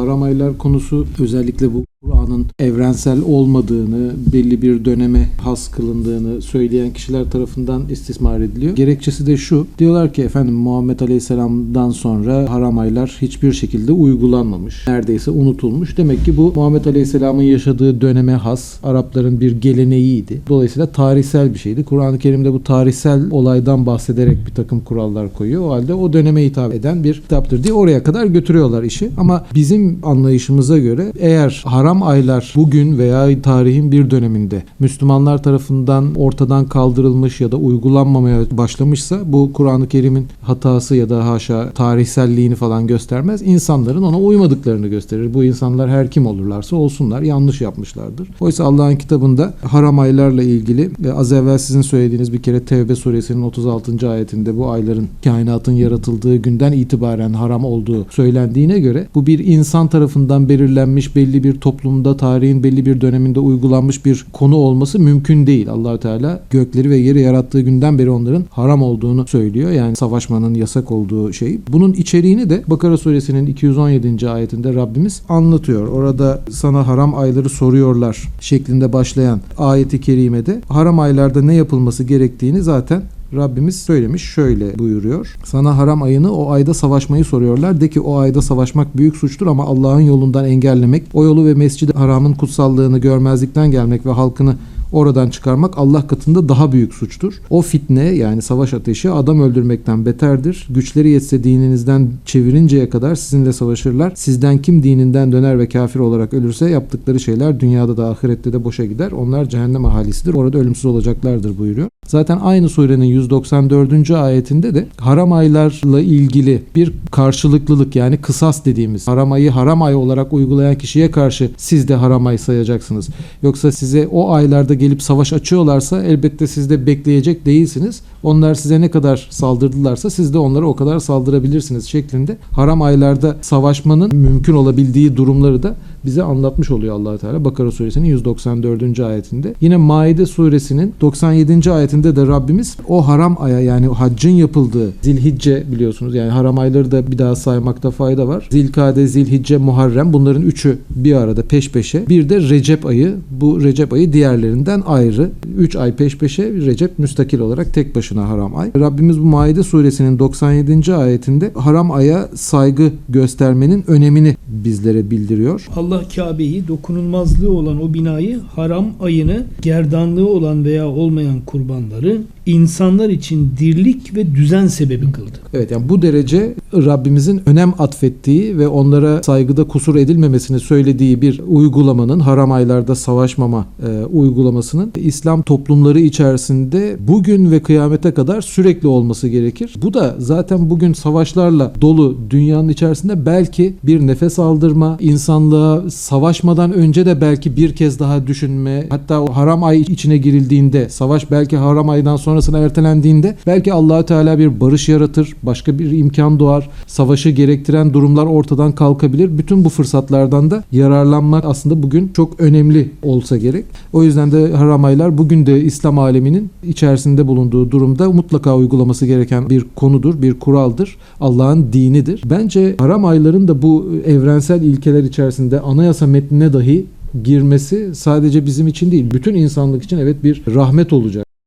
haram aylar konusu özellikle bu Kur'an'ın evrensel olmadığını, belli bir döneme has kılındığını söyleyen kişiler tarafından istismar ediliyor. Gerekçesi de şu. Diyorlar ki efendim Muhammed Aleyhisselam'dan sonra haram aylar hiçbir şekilde uygulanmamış. Neredeyse unutulmuş. Demek ki bu Muhammed Aleyhisselam'ın yaşadığı döneme has Arapların bir geleneğiydi. Dolayısıyla tarihsel bir şeydi. Kur'an-ı Kerim'de bu tarihsel olaydan bahsederek bir takım kurallar koyuyor. O halde o döneme hitap eden bir kitaptır diye oraya kadar götürüyorlar işi. Ama bizim anlayışımıza göre eğer haram aylar bugün veya tarihin bir döneminde Müslümanlar tarafından ortadan kaldırılmış ya da uygulanmamaya başlamışsa bu Kur'an-ı Kerim'in hatası ya da haşa tarihselliğini falan göstermez. İnsanların ona uymadıklarını gösterir. Bu insanlar her kim olurlarsa olsunlar yanlış yapmışlardır. Oysa Allah'ın kitabında haram aylarla ilgili ve az evvel sizin söylediğiniz bir kere Tevbe suresinin 36. ayetinde bu ayların kainatın yaratıldığı günden itibaren haram olduğu söylendiğine göre bu bir insan tarafından belirlenmiş belli bir toplumda tarihin belli bir döneminde uygulanmış bir konu olması mümkün değil. Allahü Teala gökleri ve yeri yarattığı günden beri onların haram olduğunu söylüyor. Yani savaşmanın yasak olduğu şey. Bunun içeriğini de Bakara suresinin 217. ayetinde Rabbimiz anlatıyor. Orada sana haram ayları soruyorlar şeklinde başlayan ayeti kerimede haram aylarda ne yapılması gerektiğini zaten Rabbimiz söylemiş şöyle buyuruyor. Sana haram ayını o ayda savaşmayı soruyorlar. De ki o ayda savaşmak büyük suçtur ama Allah'ın yolundan engellemek, o yolu ve mescid-i haramın kutsallığını görmezlikten gelmek ve halkını oradan çıkarmak Allah katında daha büyük suçtur. O fitne yani savaş ateşi adam öldürmekten beterdir. Güçleri yetse dininizden çevirinceye kadar sizinle savaşırlar. Sizden kim dininden döner ve kafir olarak ölürse yaptıkları şeyler dünyada da ahirette de boşa gider. Onlar cehennem ahalisidir. Orada ölümsüz olacaklardır buyuruyor. Zaten aynı surenin 194. ayetinde de haram aylarla ilgili bir karşılıklılık yani kısas dediğimiz haram ayı haram ay olarak uygulayan kişiye karşı siz de haram ay sayacaksınız. Yoksa size o aylarda gelip savaş açıyorlarsa elbette siz de bekleyecek değilsiniz. Onlar size ne kadar saldırdılarsa siz de onlara o kadar saldırabilirsiniz şeklinde haram aylarda savaşmanın mümkün olabildiği durumları da bize anlatmış oluyor allah Teala Bakara suresinin 194. ayetinde. Yine Maide suresinin 97. ayetinde de Rabbimiz o haram aya yani haccın yapıldığı Zilhicce biliyorsunuz yani haram ayları da bir daha saymakta fayda var. Zilkade, Zilhicce, Muharrem bunların üçü bir arada peş peşe. Bir de Recep ayı. Bu Recep ayı diğerlerinden ayrı. Üç ay peş peşe Recep müstakil olarak tek başına haram ay. Rabbimiz bu Maide suresinin 97. ayetinde haram aya saygı göstermenin önemini bizlere bildiriyor. Allah Kabe'yi dokunulmazlığı olan o binayı haram ayını gerdanlığı olan veya olmayan kurbanları insanlar için dirlik ve düzen sebebi kıldı. Evet yani bu derece Rabbimizin önem atfettiği ve onlara saygıda kusur edilmemesini söylediği bir uygulamanın haram aylarda savaşmama e, uygulamasının İslam toplumları içerisinde bugün ve kıyamete kadar sürekli olması gerekir. Bu da zaten bugün savaşlarla dolu dünyanın içerisinde belki bir nefes aldırma, insanlığa savaşmadan önce de belki bir kez daha düşünme, hatta o haram ay içine girildiğinde, savaş belki haram aydan sonrasına ertelendiğinde belki Allahü Teala bir barış yaratır, başka bir imkan doğar, savaşı gerektiren durumlar ortadan kalkabilir. Bütün bu fırsatlardan da yararlanmak aslında bugün çok önemli olsa gerek. O yüzden de haram aylar bugün de İslam aleminin içerisinde bulunduğu durumda mutlaka uygulaması gereken bir konudur, bir kuraldır. Allah'ın dinidir. Bence haram ayların da bu evrensel ilkeler içerisinde anayasa metnine dahi girmesi sadece bizim için değil, bütün insanlık için evet bir rahmet olacak.